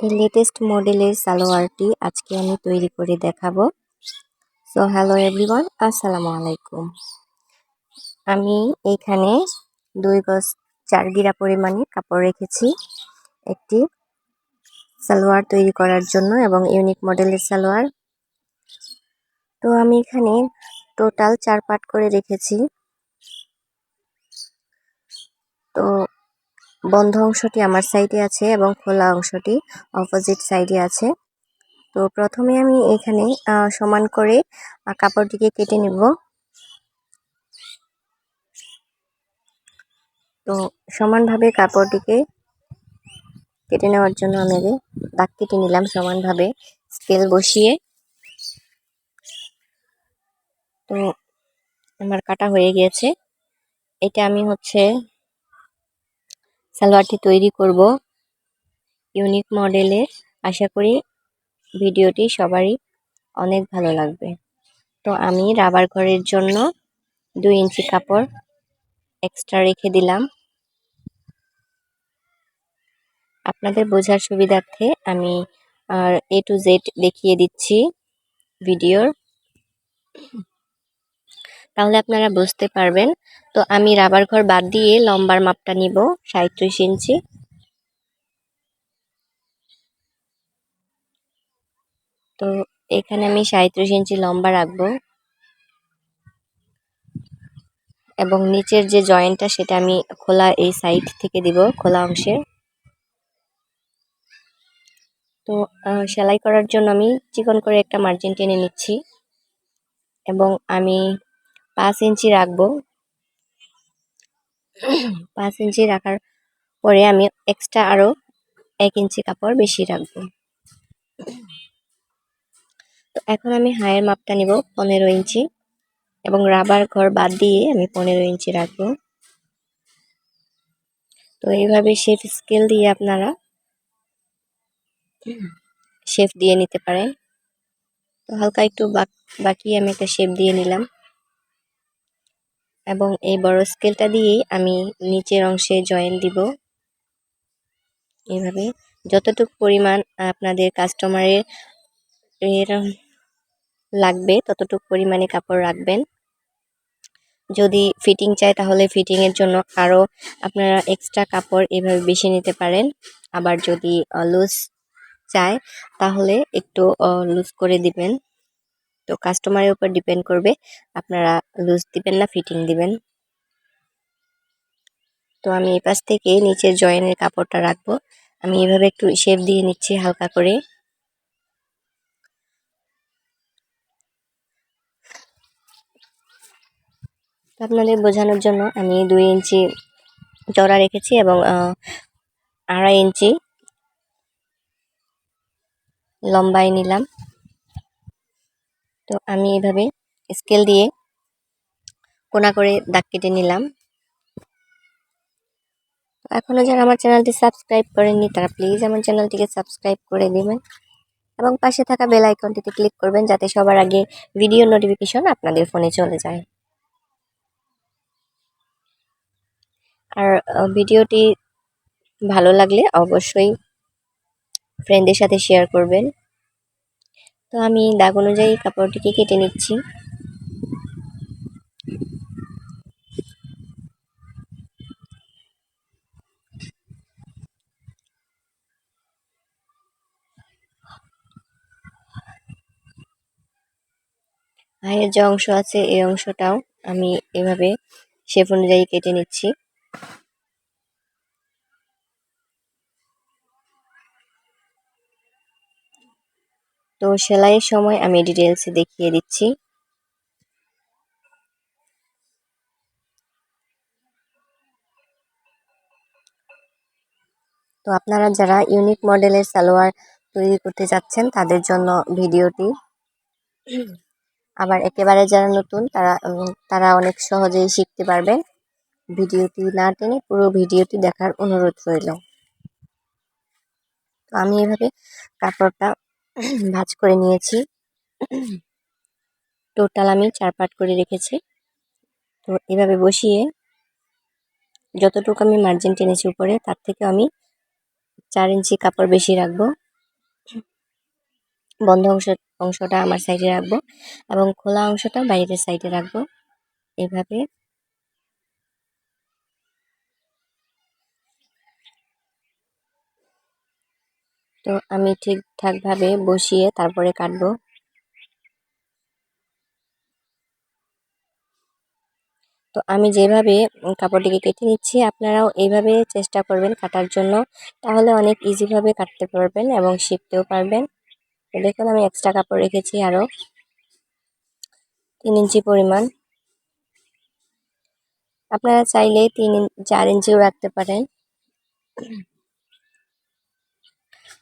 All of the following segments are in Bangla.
লেটেস্ট মডেলের সালোয়ারটি। আজকে আমি তৈরি করে দেখাবো। সো হ্যালো এভরিওয়ান আসসালামু আলাইকুম। আমি এখানে দুই গজ চার গিরা পরিমাণে কাপড় রেখেছি। একটি সালোয়ার তৈরি করার জন্য এবং ইউনিক মডেলের সালোয়ার। তো আমি এখানে টোটাল চার পাট করে রেখেছি। তো বন্ধ অংশটি আমার সাইডে আছে এবং খোলা অংশটি অপোজিট সাইডে আছে। তো প্রথমে আমি এখানে সমান করে কাপড়টিকে কেটে নেব। তো সমানভাবে কাপড়টিকে কেটে নেওয়ার জন্য আমি দাগ কেটে নিলাম সমানভাবে স্কেল বসিয়ে। তো আমার কাটা হয়ে গিয়েছে। এটা আমি হচ্ছে সালোয়ারটি তৈরি করব। ইউনিক মডেলের। আশা করি ভিডিওটি সবারই অনেক ভালো লাগবে। তো আমি রাবার ঘরের জন্য দুই ইঞ্চি কাপড় এক্সট্রা রেখে দিলাম। আপনাদের বোঝার সুবিধার্থে আমি এ টু জেড দেখিয়ে দিচ্ছি ভিডিওর। তাহলে আপনারা বুঝতে পারবেন। তো আমি রাবার ঘর বাদ দিয়ে লম্বার মাপটা নিব সাঁত্রিশ ইঞ্চি। তো এখানে আমি সাঁত্রিশ ইঞ্চি লম্বা রাখব। এবং নিচের যে জয়েন্টটা, সেটা আমি খোলা এই সাইড থেকে দিব, খোলা অংশে। তো সেলাই করার জন্য আমি চিকন করে একটা মার্জিন টেনে নিচ্ছি। এবং আমি পাঁচ ইঞ্চি রাখব। পাঁচ ইঞ্চি রাখার পরে আমি এক্সট্রা আরও এক ইঞ্চি কাপড় বেশি রাখব। তো এখন আমি হায়ের মাপটা নিব পনেরো ইঞ্চি এবং রাবার ঘর বাদ দিয়ে আমি পনেরো ইঞ্চি রাখব। তো এইভাবে শেফ স্কেল দিয়ে আপনারা শেফ দিয়ে নিতে পারেন। তো হালকা একটু বাকি আমি একটা শেপ দিয়ে নিলাম। এবং এই বড় স্কেলটা দিয়েই আমি নিচের অংশে জয়েন দিব। এভাবে যতটুকু পরিমাণ আপনাদের কাস্টমারের এর লাগবে, ততটুকু পরিমাণে কাপড় রাখবেন। যদি ফিটিং চায় তাহলে ফিটিংয়ের জন্য আরও আপনারা এক্সট্রা কাপড় এভাবে বেশি নিতে পারেন। আবার যদি লুজ চায় তাহলে একটু লুজ করে দিবেন। তো কাস্টমারের উপর ডিপেন্ড করবে। আপনারা লুজ দিবেন না ফিটিং দিবেন। তো আমি এই পাশ থেকে নিচের জয়েনের কাপড়টা রাখব। আমি এভাবে একটু শেপ দিয়ে নিচ্ছি হালকা করে। আপনাদের বোঝানোর জন্য আমি দুই ইঞ্চি চড়া রেখেছি এবং আড়াই ইঞ্চি লম্বায় নিলাম। তো আমি এভাবে স্কেল দিয়ে কোনা করে দাগ কেটে নিলাম। এখনও যারা আমার চ্যানেলটি সাবস্ক্রাইব করেননি, তারা প্লিজ আমার চ্যানেলটিকে সাবস্ক্রাইব করে দেবেন এবং পাশে থাকা বেল আইকনটিতে ক্লিক করবেন যাতে সবার আগে ভিডিও নোটিফিকেশন আপনাদের ফোনে চলে যায়। আর ভিডিওটি ভালো লাগলে অবশ্যই ফ্রেন্ডদের সাথে শেয়ার করবেন। তো আমি দাগ অনুযায়ী কাপড়টিকে কেটে নিচ্ছি। হায়ের যে অংশ আছে, এই অংশটাও আমি এভাবে শেপ অনুযায়ী কেটে নিচ্ছি। তো সেলাইয়ের সময় আমি ডিটেলসে দেখিয়ে দিচ্ছি। তো আপনারা যারা ইউনিক মডেলের সালোয়ার তৈরি করতে যাচ্ছেন তাদের জন্য ভিডিওটি। আবার একেবারে যারা নতুন, তারা তারা অনেক সহজেই শিখতে পারবেন। ভিডিওটি না টেনে পুরো ভিডিওটি দেখার অনুরোধ রইল। তো আমি এভাবে কাপড়টা ভাজ করে নিয়েছি। টোটাল আমি চার পাট করে রেখেছি। তো এভাবে বসিয়ে যতটুকু আমি মার্জিন টেনেছি উপরে, তার থেকে আমি চার ইঞ্চি কাপড় বেশি রাখব। বন্ধ অংশ, অংশটা আমার সাইডে রাখব এবং খোলা অংশটা বাইরের সাইডে রাখব। এভাবে তো আমি ঠিকঠাকভাবে বসিয়ে তারপরে কাটবো। তো আমি যেভাবে কাপড়টিকে কেটে নিচ্ছি, আপনারাও এইভাবে চেষ্টা করবেন কাটার জন্য। তাহলে অনেক ইজিভাবে কাটতে পারবেন এবং শিখতেও পারবেন। তো দেখুন, আমি এক্সট্রা কাপড় রেখেছি আরও তিন ইঞ্চি পরিমাণ। আপনারা চাইলে তিন চার ইঞ্চিও রাখতে পারেন।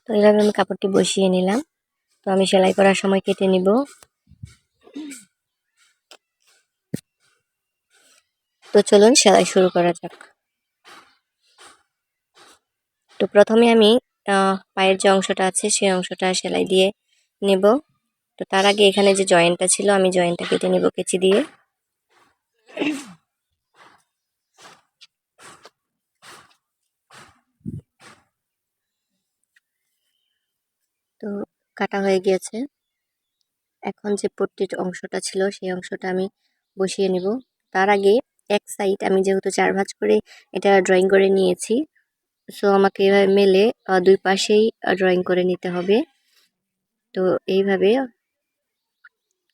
তো এইভাবে আমি কাপড়টি বসিয়ে নিলাম। তো আমি সেলাই করার সময় কেটে নিব। তো চলুন, সেলাই শুরু করা যাক। তো প্রথমে আমি পায়ের যে অংশটা আছে, সেই অংশটা সেলাই দিয়ে নেব। তো তার আগে এখানে যে জয়েন্টটা ছিল, আমি জয়েন্টটা কেটে নেব কেচি দিয়ে। তো কাটা হয়ে গিয়েছে। এখন যে পট্টির অংশটা ছিল, সেই অংশটা আমি বসিয়ে নিব। তার আগে এক সাইড আমি যেহেতু চার ভাঁজ করে এটা ড্রয়িং করে নিয়েছি সো আমাকে এভাবে মেলে দুই পাশেই ড্রয়িং করে নিতে হবে। তো এইভাবে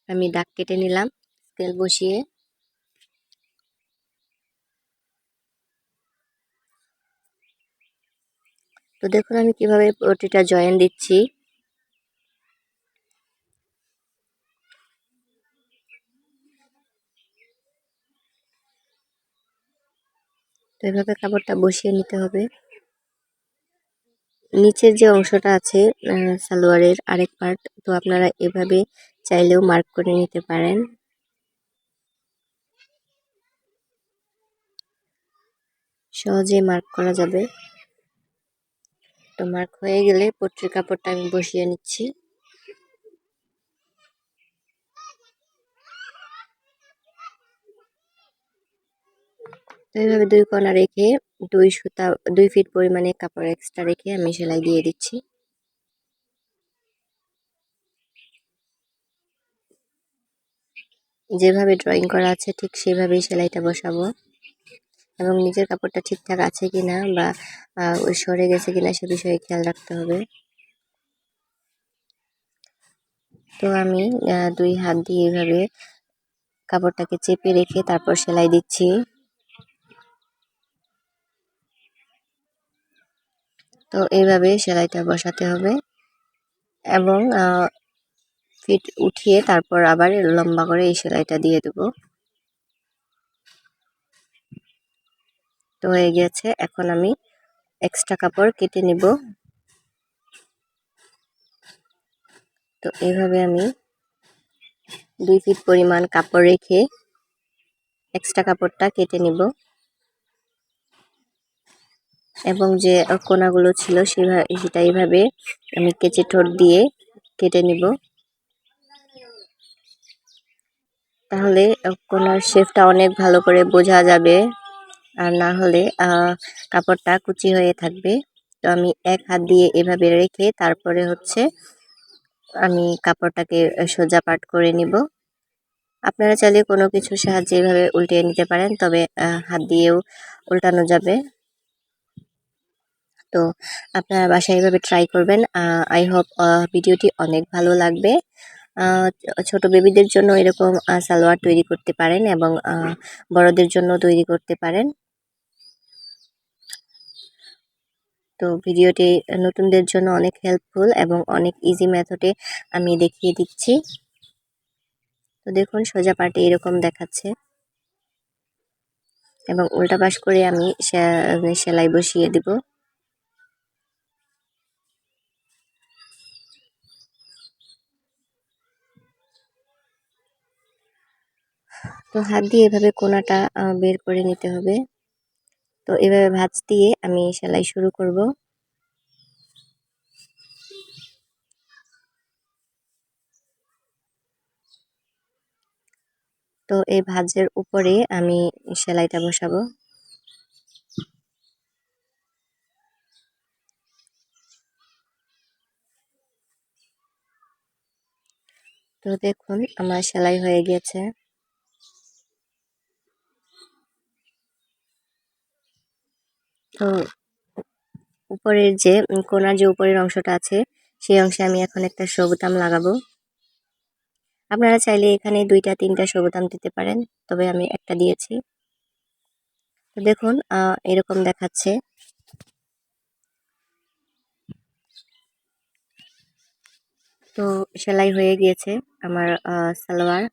আমি দাগ কেটে নিলাম স্কেল বসিয়ে। তো দেখুন আমি কীভাবে পটিটা জয়েন দিচ্ছি। তো এভাবে কাপড়টা বসিয়ে নিতে হবে। নিচের যে অংশটা আছে সালোয়ারের আরেক পার্ট তো আপনারা এভাবে চাইলেও মার্ক করে নিতে পারেন। সহজে মার্ক করা যাবে। তো মার্ক হয়ে গেলে পট্রির কাপড়টা আমি বসিয়ে নিচ্ছি। এইভাবে দুই কোনা রেখে দুই সুতা, দুই ফিট পরিমাণে কাপড় এক্সট্রা রেখে আমি সেলাই দিয়ে দিচ্ছি। যেভাবে ড্রয়িং করা আছে ঠিক সেভাবেই সেলাইটা বসাবো। এবং নিজের কাপড়টা ঠিকঠাক আছে কিনা বা সরে গেছে কিনা সে বিষয়ে খেয়াল রাখতে হবে। তো আমি দুই হাত দিয়ে এভাবে কাপড়টাকে চেপে রেখে তারপর সেলাই দিচ্ছি। তো এইভাবে সেলাইটা বসাতে হবে। এবং ফিট উঠিয়ে তারপর আবার লম্বা করে এই সেলাইটা দিয়ে দেব। তো হয়ে গিয়েছে এখন আমি এক্সট্রা কাপড় কেটে নিব। তো এইভাবে আমি দুই ফিট পরিমাণ কাপড় রেখে এক্সট্রা কাপড়টা কেটে নিব। এবং যে কোনাগুলো ছিল সেভাবে সেটা এইভাবে আমি কেচে ঠোঁট দিয়ে কেটে নিব। তাহলে কোনার শেফটা অনেক ভালো করে বোঝা যাবে। আর না হলে কাপড়টা কুচি হয়ে থাকবে। তো আমি এক হাত দিয়ে এভাবে রেখে তারপরে হচ্ছে আমি কাপড়টাকে সোজা পাট করে নিব। আপনারা চাইলে কোনো কিছুর সাহায্যে এভাবে উল্টিয়ে নিতে পারেন, তবে হাত দিয়েও উল্টানো যাবে। তো আপনারা বাসায় এইভাবে ট্রাই করবেন। আই হোপ ভিডিওটি অনেক ভালো লাগবে। ছোট বেবিদের জন্য এরকম সালোয়ার তৈরি করতে পারেন এবং বড়দের জন্য তৈরি করতে পারেন। তো ভিডিওটি নতুনদের জন্য অনেক হেল্পফুল এবং অনেক ইজি মেথডে আমি দেখিয়ে দিচ্ছি। তো দেখুন, সোজা পাটে এরকম দেখাচ্ছে। এবং উল্টা পাশ করে আমি সেলাই বসিয়ে দিব। তো হাত দিয়ে এভাবে কোনাটা বের করে নিতে হবে। তো এভাবে ভাঁজ দিয়ে আমি সেলাই শুরু করব। তো এই ভাঁজের উপরে আমি সেলাইটা বসাবো। তো দেখুন, আমার সেলাই হয়ে গিয়েছে তো উপরের যে কোনার যে উপরের অংশটা আছে, সেই অংশে আমি এখন একটা সবুতাম লাগাবো। আপনারা চাইলে এখানে দুইটা, তিনটা সবুতাম দিতে পারেন, তবে আমি একটা দিয়েছি। তো দেখুন এরকম দেখাচ্ছে। তো সেলাই হয়ে গিয়েছে আমার সালোয়ার।